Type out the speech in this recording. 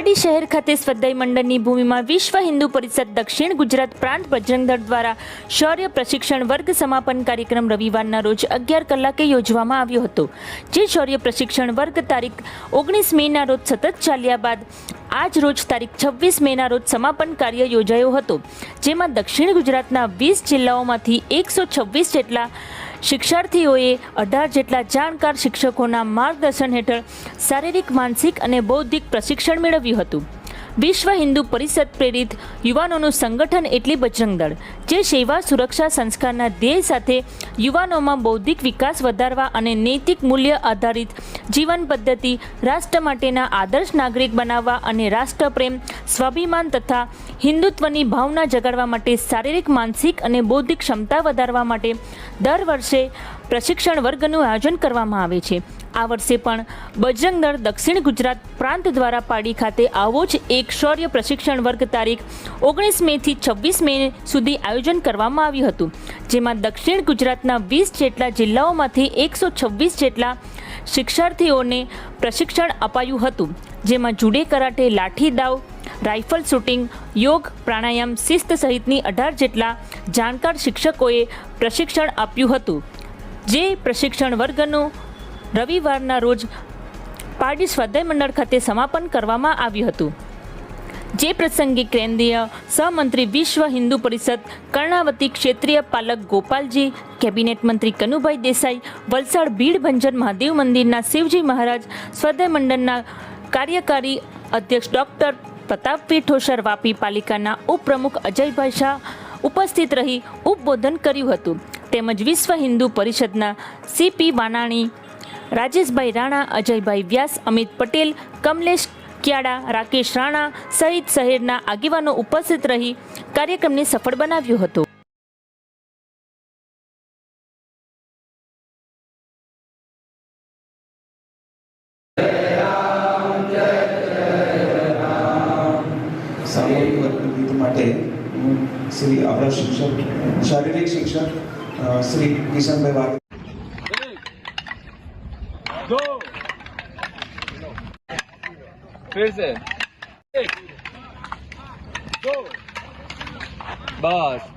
પારડી શહેર ખાતે સ્વાધ્યાય મંડળની ભૂમિમાં વિશ્વ હિન્દુ પરિષદ દક્ષિણ ગુજરાત પ્રાંત બજરંગ દળ દ્વારા શૌર્ય પ્રશિક્ષણ વર્ગ સમાપન કાર્યક્રમ રવિવારના રોજ અગિયાર કલાકે યોજવામાં આવ્યો હતો. જે શૌર્ય પ્રશિક્ષણ વર્ગ તારીખ ઓગણીસ મેના રોજ સતત ચાલ્યા બાદ આજ રોજ તારીખ છવ્વીસ મેના રોજ સમાપન કાર્ય યોજાયો હતો. જેમાં દક્ષિણ ગુજરાતના વીસ જિલ્લાઓમાંથી એકસો છવ્વીસ જેટલા શિક્ષાર્થીઓએ અઢાર જેટલા જાણકાર શિક્ષકોના માર્ગદર્શન હેઠળ શારીરિક, માનસિક અને બૌદ્ધિક પ્રશિક્ષણ મેળવ્યું હતું. વિશ્વ હિન્દુ પરિષદ પ્રેરિત યુવાનોનું સંગઠન એટલે બજરંગ દળ, જે સેવા, સુરક્ષા સંસ્કારના ધ્યેય સાથે યુવાનોમાં બૌદ્ધિક વિકાસ વધારવા અને નૈતિક મૂલ્ય આધારિત જીવન પદ્ધતિ રાષ્ટ્ર માટેના આદર્શ નાગરિક બનાવવા અને રાષ્ટ્રપ્રેમ, સ્વાભિમાન તથા હિન્દુત્વની ભાવના જગાડવા માટે શારીરિક, માનસિક અને બૌદ્ધિક ક્ષમતા વધારવા માટે દર વર્ષે પ્રશિક્ષણ વર્ગનું આયોજન કરવામાં આવે છે. આ વર્ષે પણ બજરંગ દળ દક્ષિણ ગુજરાત પ્રાંત દ્વારા પાડી ખાતે આવો જ એક શૌર્ય પ્રશિક્ષણ વર્ગ તારીખ ઓગણીસ મેથી છવ્વીસ મે સુધી આયોજન કરવામાં આવ્યું હતું. જેમાં દક્ષિણ ગુજરાતના વીસ જેટલા જિલ્લાઓમાંથી એકસો છવ્વીસ જેટલા શિક્ષાર્થીઓને પ્રશિક્ષણ અપાયું હતું. જેમાં જુડે કરાટે, લાઠી દાવ રાઇફલ શૂટિંગ, યોગ, પ્રાણાયામ, શિસ્ત સહિતની અઢાર જેટલા જાણકાર શિક્ષકોએ પ્રશિક્ષણ આપ્યું હતું. જે પ્રશિક્ષણ વર્ગનું રવિવારના રોજ પારડી સ્વાધ્યાય મંડળ ખાતે સમાપન કરવામાં આવ્યું હતું. જે પ્રસંગે કેન્દ્રીય સહમંત્રી વિશ્વ હિન્દુ પરિષદ કર્ણાવતી ક્ષેત્રીય પાલક ગોપાલજી, કેબિનેટ મંત્રી કનુભાઈ દેસાઈ, વલસાડ ભીડ ભંજન મહાદેવ મંદિરના શિવજી મહારાજ, સ્વાધ્યાય મંડળના કાર્યકારી અધ્યક્ષ ડૉક્ટર પ્રતાપભાઈ ઠોસર વાપી પાલિકાના ઉપપ્રમુખ અજયભાઈ શાહ ઉપસ્થિત રહી ઉપબોધન કર્યું હતું. તેમજ વિશ્વ હિન્દુ પરિષદના સીપી વાનાણી, રાજેશભાઈ રાણા, અજયભાઈ વ્યાસ, અમિત પટેલ, કમલેશ ક્યાડા, રાકેશ રાણા સહિત શહેરના આગેવાનો ઉપસ્થિત રહી કાર્યક્રમને સફળ બનાવ્યો હતો. સામૂહિક વર્ગગીત માટે હું શ્રી આપણા શિક્ષક શારીરિક શિક્ષક અ, શ્રી કિશનભાઈ વાઘ दो फिर से एक दो बस